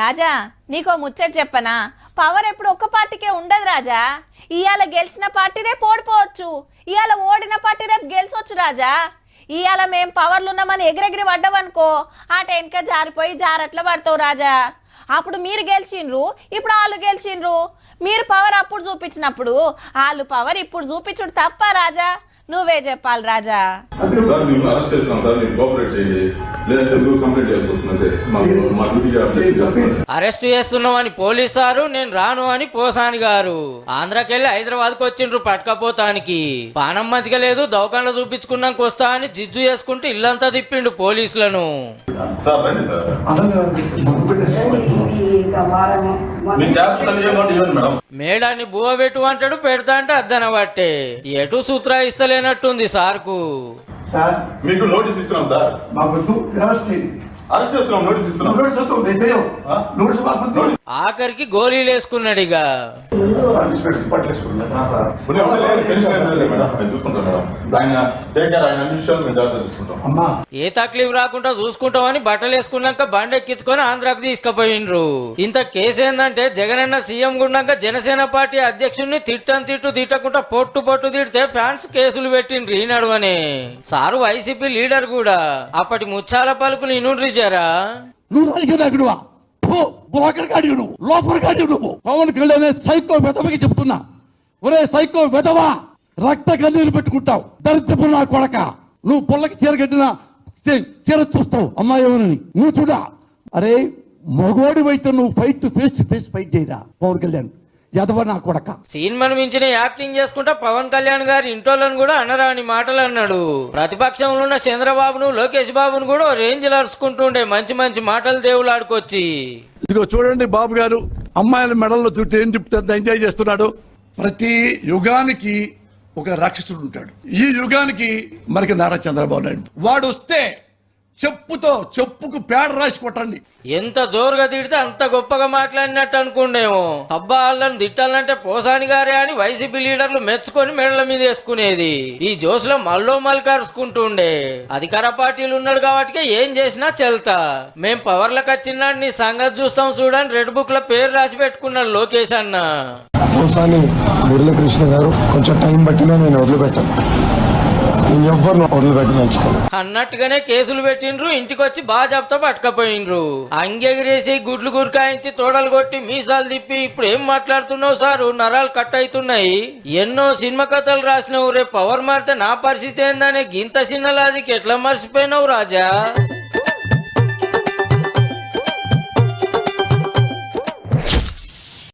రాజా నీకో ముచ్చట చెప్పనా? పవర్ ఎప్పుడు ఒక్క పార్టీకే ఉండదు రాజా. ఇవాళ గెలిచిన పార్టీ రేపు ఓడిపోవచ్చు. ఇవాళ ఓడిన పార్టీ రేపు గెలిచొచ్చు రాజా. ఇవాళ మేం పవర్లు ఉన్నామని ఎగిరెగిరి పడ్డావనుకో ఆ టైంకే జారిపోయి జారట్ల పడతావు రాజా. అప్పుడు మీరు గెలిచిండ్రు ఇప్పుడు వాళ్ళు గెలిచిండ్రు. మీరు పవర్ అప్పుడు చూపించినప్పుడు వాళ్ళు పవర్ ఇప్పుడు చూపించుడు తప్ప రాజా. నువ్వే చెప్పాలి రాజా. అరెస్ట్ చేస్తున్నామని పోలీస్ సారు నేను రాను అని పోసాని గారు. ఆంధ్రాకెళ్ళి హైదరాబాద్కు వచ్చిండ్రు పట్టుకపోతానికి. పానం మంచిగా లేదు దవకంలో చూపించుకున్నాక వస్తా అని జిజ్జు చేసుకుంటూ ఇల్లంతా తిప్పిండు పోలీసులను. మేడాన్ని బువ పెట్టు అంటాడు పెడతా అంటే అద్దన బట్టే ఎటు సూత్రా ఇస్తలేనట్టుంది సార్కు. సార్ మీకు నోటీస్ ఇస్తున్నాం సార్. వ్యవస్థ అరెస్ట్ చేస్తున్నాం నోటీస్ ఇస్తున్నాం. నోటీస్ ఆఖరికి గోళీలు వేసుకున్నాడు ఇక. ఏం తక్లీఫ్ రాకుండా చూసుకుంటామని బట్టలు వేసుకున్నాక బండి ఎక్కించుకొని ఆంధ్రాకు తీసుకుపోయిండ్రు. ఇంత కేసు ఏందంటే జగనన్న సీఎం గుండాక జనసేన పార్టీ అధ్యక్షుడిని తిట్టం తిట్టు తిట్టకుండా పొట్టు పొట్టు తిడితే ఫ్యాన్స్ కేసులు పెట్టిండ్రు ఈ నడువనే సారు వైసీపీ లీడర్ కూడా. అప్పటి ముచ్చాల పలుకులు ఇనుండ్రి జరా నువ్వు నువ్వు నాయకుడువా బ్రోకర్ గాడి నువ్వు లోఫర్ నువ్వు. పవన్ కళ్యాణ్ అనే సైకో వెధవకి చెప్తున్నా. ఒరే సైకో వెధవా రక్త కన్నీరు పెట్టుకుంటావు దరిద్రపు నా కొడక. నువ్వు పొల్లకి చీర కట్టిన చీర చూస్తావు అమ్మాయి ఎవరని? నువ్వు చూడా? అరే మగోడివైతే నువ్వు fight to face to face fight చేయరా పవన్ కళ్యాణ్? ఎదవ నా కొడక. సినిమాను మించిన యాక్టింగ్ చేసుకుంటా పవన్ కళ్యాణ్ గారి ఇంటోళ్ళని కూడా అనరాని మాటలు అన్నాడు ప్రతిపక్షంలో ఉన్న చంద్రబాబును లోకేష్ బాబును కూడా రేంజ్ అరుచుకుంటుండే మంచి మంచి మాటలు దేవులాడుకొచ్చి ఇదిగో చూడండి బాబు గారు అమ్మాయిల మెడల్లో చుట్టూ ఏం చెప్తే ఎంజాయ్ చేస్తున్నాడు? ప్రతి యుగానికి ఒక రాక్షసుడు ఉంటాడు. ఈ యుగానికి మనకి నారా చంద్రబాబు నాయుడు. వాడు వస్తే చెప్పుతో చెప్పుకు పేడ రాసి కొట్టండి. ఎంత జోరుగా తిడితే అంత గొప్పగా మాట్లాడినట్టు అనుకుండేమో. అబ్బా వాళ్ళని తిట్టాలంటే పోసాని గారే అని వైసీపీ లీడర్లు మెచ్చుకొని మెడల మీద వేసుకునేది. ఈ జోసులో మల్లో మల్కరుచుకుంటుండే అధికార పార్టీలు ఉన్నాడు కాబట్టి ఏం చేసినా చెల్తా. మేం పవర్లకు వచ్చినాడు నీ సంగతి చూస్తాం చూడని రెడ్ బుక్లో పేరు రాసి పెట్టుకున్నాడు లోకేష్ అన్న. పోసాని మురళీకృష్ణ గారు కొంచెం టైం బట్టినా నేను వదిలిపెట్టాను. అన్నట్టుగానే కేసులు పెట్టిండ్రు ఇంటికి వచ్చి బాగా చెప్తా పట్టుకపోయిండ్రు. అంగెగిరేసి గుడ్లు గురికాయించి తోడలు కొట్టి మీసాలు తిప్పి ఇప్పుడు ఏం మాట్లాడుతున్నావు సారు? నరాలు కట్ అవుతున్నాయి. ఎన్నో సినిమా కథలు రాసినావు రేపు పవర్ మారితే నా పరిస్థితి ఏందనే గింత చిన్న లాజిక్ ఎట్లా మర్చిపోయినావు రాజా?